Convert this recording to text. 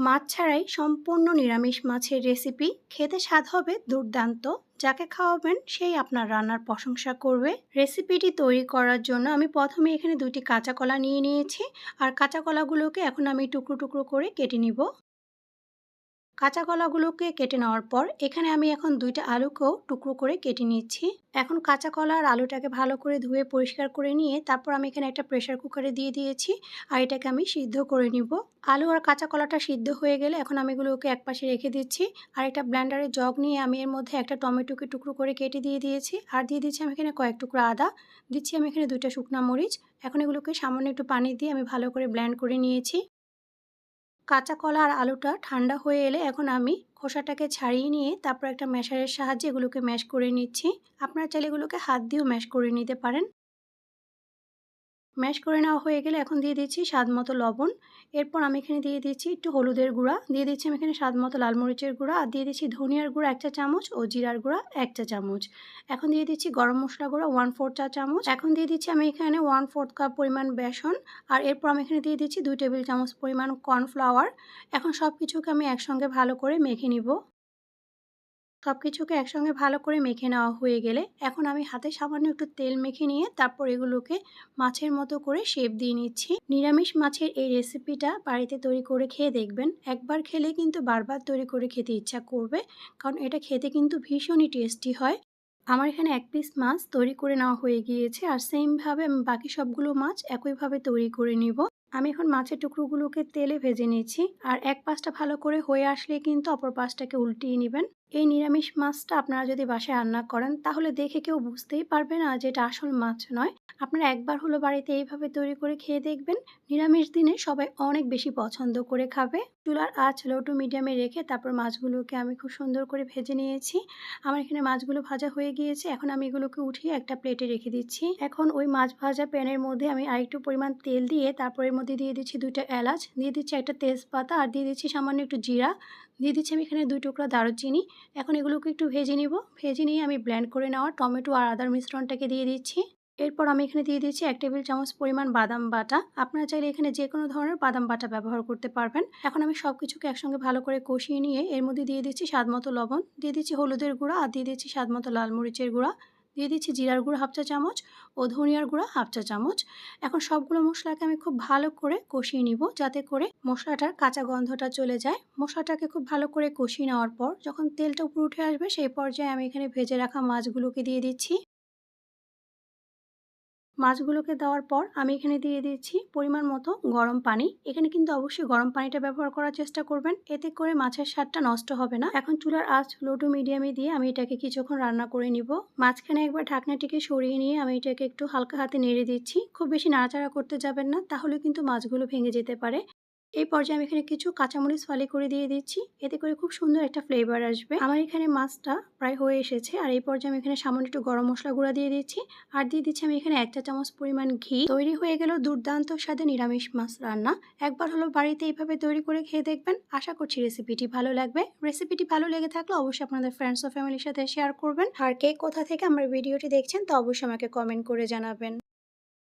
মাছ ছাড়াই সম্পূর্ণ নিরামিষ মাছের রেসিপি খেতে স্বাদ হবে দুর্দান্ত। যাকে খাওয়াবেন সেই আপনার রান্নার প্রশংসা করবে। রেসিপিটি তৈরি করার জন্য আমি প্রথমে এখানে দুটি কাঁচা কলা নিয়ে নিয়েছি। আর কাঁচা কলাগুলোকে এখন আমি টুকরো টুকরো করে কেটে নিব। কাঁচা কলাগুলোকে কেটে নেওয়ার পর এখানে আমি এখন দুইটা আলুকেও টুকরো করে কেটে নিচ্ছি। এখন কাঁচা কলা আর আলুটাকে ভালো করে ধুয়ে পরিষ্কার করে নিয়ে তারপর আমি এখানে একটা প্রেশার কুকারে দিয়ে দিয়েছি আর এটাকে আমি সিদ্ধ করে নিব। আলু আর কাঁচা কলাটা সিদ্ধ হয়ে গেলে এখন আমি এগুলোকে একপাশে রেখে দিচ্ছি আর একটা ব্ল্যান্ডারের জগ নিয়ে আমি এর মধ্যে একটা টমেটোকে টুকরো করে কেটে দিয়ে দিয়েছি আর দিয়ে দিচ্ছি আমি এখানে কয়েক টুকরো আদা। দিচ্ছি আমি এখানে দুইটা শুকনা মরিচ। এখন এগুলোকে সামান্য একটু পানি দিয়ে আমি ভালো করে ব্ল্যান্ড করে নিয়েছি। কাঁচা কলা আর আলুটা ঠান্ডা হয়ে এলে এখন আমি খোসাটাকে ছাড়িয়ে নিয়ে তারপর একটা ম্যাশারের সাহায্যে এগুলোকে ম্যাশ করে নিচ্ছি। আপনারা চাইলে এগুলোকে হাত দিয়েও ম্যাশ করে নিতে পারেন। ম্যাশ করে নেওয়া হয়ে গেলে এখন দিয়ে দিচ্ছি স্বাদ মতো লবণ। এরপর আমি এখানে দিয়ে দিচ্ছি একটু হলুদের গুঁড়া। দিয়ে দিচ্ছি আমি এখানে স্বাদ মতো লাল মরিচের গুঁড়া আর দিয়ে দিচ্ছি ধনিয়ার গুঁড়া এক চা চামচ ও জিরার গুঁড়া এক চা চামচ। এখন দিয়ে দিচ্ছি গরম মশলা গুঁড়া ওয়ান ফোর চা চামচ। এখন দিয়ে দিচ্ছি আমি এখানে ওয়ান ফোর্থ কাপ পরিমাণ বেসন। আর এরপর আমি এখানে দিয়ে দিচ্ছি দুই টেবিল চামচ পরিমাণ কর্নফ্লাওয়ার এখন সব কিছুকে আমি একসঙ্গে ভালো করে মেখে নিব। সব কিছুকে একসঙ্গে ভালো করে মেখে নেওয়া হয়ে গেলে এখন আমি হাতে সামান্য একটু তেল মেখে নিয়ে তারপর এগুলোকে মাছের মতো করে শেপ দিয়ে নিচ্ছি। নিরামিষ মাছের এই রেসিপিটা বাড়িতে তৈরি করে খেয়ে দেখবেন। একবার খেলে কিন্তু বারবার তৈরি করে খেতে ইচ্ছা করবে, কারণ এটা খেতে কিন্তু ভীষণই টেস্টি হয়। আমার এখানে এক পিস মাছ তৈরি করে নেওয়া হয়ে গিয়েছে আর সেমভাবে আমি বাকি সবগুলো মাছ একইভাবে তৈরি করে নিব। আমি এখন মাছের টুকরোগুলোকে তেলে ভেজে নিচ্ছি আর এক পাশটা ভালো করে হয়ে আসলে কিন্তু অপর পাশটাকে উল্টিয়ে নেবেন। এই নিরামিষ মাছটা আপনারা যদি বাসায় রান্না করেন, তাহলে দেখে কেউ বুঝতেই পারবে না যে এটা আসল মাছ নয়। আপনারা একবার হলো বাড়িতে এইভাবে তৈরি করে খেয়ে দেখবেন। নিরামিষ দিনে সবাই অনেক বেশি পছন্দ করে খাবে। চুলার আঁচ লো টু মিডিয়ামে রেখে তারপর মাছগুলোকে আমি খুব সুন্দর করে ভেজে নিয়েছি। আমার এখানে মাছগুলো ভাজা হয়ে গিয়েছে। এখন আমি এগুলোকে উঠিয়ে একটা প্লেটে রেখে দিচ্ছি। এখন ওই মাছ ভাজা প্যানের মধ্যে আমি আরেকটু পরিমাণ তেল দিয়ে তারপর এর মধ্যে দিয়ে দিচ্ছি দুইটা এলাচ, দিয়ে দিচ্ছি একটা তেজপাতা আর দিয়ে দিচ্ছি সামান্য একটু জিরা। দিয়ে দিচ্ছি আমি এখানে দুই টুকরা দারুচিনি। এখন এগুলোকে একটু ভেজে নিব। ভেজে নিয়ে আমি ব্ল্যান্ড করে নেওয়া টমেটো আর আদার মিশ্রণটাকে দিয়ে দিচ্ছি। এরপর আমি এখানে দিয়ে দিচ্ছি এক টেবিল চামচ পরিমাণ বাদাম বাটা। আপনারা চাইলে এখানে যে কোনো ধরনের বাদাম বাটা ব্যবহার করতে পারবেন। এখন আমি সব কিছুকে একসঙ্গে ভালো করে কষিয়ে নিয়ে এর মধ্যে দিয়ে দিচ্ছি স্বাদ মতো লবণ। দিয়ে দিচ্ছি হলুদের গুঁড়া আর দিয়ে দিচ্ছি স্বাদ মতো লাল মরিচের গুঁড়া। দিয়ে দিচ্ছি জিরার গুঁড়ো হাফ চা চামচ ও ধনিয়ার গুঁড়ো হাফ চা চামচ। এখন সবগুলো মশলাকে আমি খুব ভালো করে কষিয়ে নিব যাতে করে মশলাটার কাঁচা গন্ধটা চলে যায়। মশলাটাকে খুব ভালো করে কষিয়ে নেওয়ার পর যখন তেলটা উপরে উঠে আসবে সেই পর্যায়ে আমি এখানে ভেজে রাখা মাছগুলোকে দিয়ে দিচ্ছি। মাছগুলোকে দেওয়ার পর আমি এখানে দিয়ে দিয়েছি পরিমাণ মতো গরম পানি। এখানে কিন্তু অবশ্যই গরম পানিটা ব্যবহার করার চেষ্টা করবেন। এতে করে মাছের স্বাদটা নষ্ট হবে না। এখন চুলার আঁচ লো টু মিডিয়ামে দিয়ে আমি এটাকে কিছুক্ষণ রান্না করে নিব। মাঝখানে একবার ঢাকনাটিকে সরিয়ে নিয়ে আমি এটাকে একটু হালকা হাতে নেড়ে দিচ্ছি। খুব বেশি নাড়াচাড়া করতে যাবেন না, তাহলে কিন্তু মাছগুলো ভেঙে যেতে পারে। এই পর্যায়ে আমি এখানে কিছু কাঁচামরিচ ফালি করে দিয়ে দিচ্ছি। এতে করে খুব সুন্দর একটা ফ্লেভার আসবে। আমার এখানে মাছটা প্রায় হয়ে এসেছে। আর এই পর্যায়ে আমি এখানে সামান্য একটু গরম মশলা গুঁড়া দিয়ে দিচ্ছি। আর দিয়ে দিচ্ছি আমি এখানে একটা চামচ পরিমাণ ঘি। তৈরি হয়ে গেল দুর্দান্ত স্বাদে নিরামিষ মাছ রান্না। একবার হলো বাড়িতে এইভাবে তৈরি করে খেয়ে দেখবেন। আশা করছি রেসিপিটি ভালো লাগবে। রেসিপিটি ভালো লেগে থাকলে অবশ্যই আপনাদের ফ্রেন্ডস ও ফ্যামিলির সাথে শেয়ার করবেন। আর কে কোথা থেকে আমার ভিডিওটি দেখছেন তো অবশ্যই আমাকে কমেন্ট করে জানাবেন।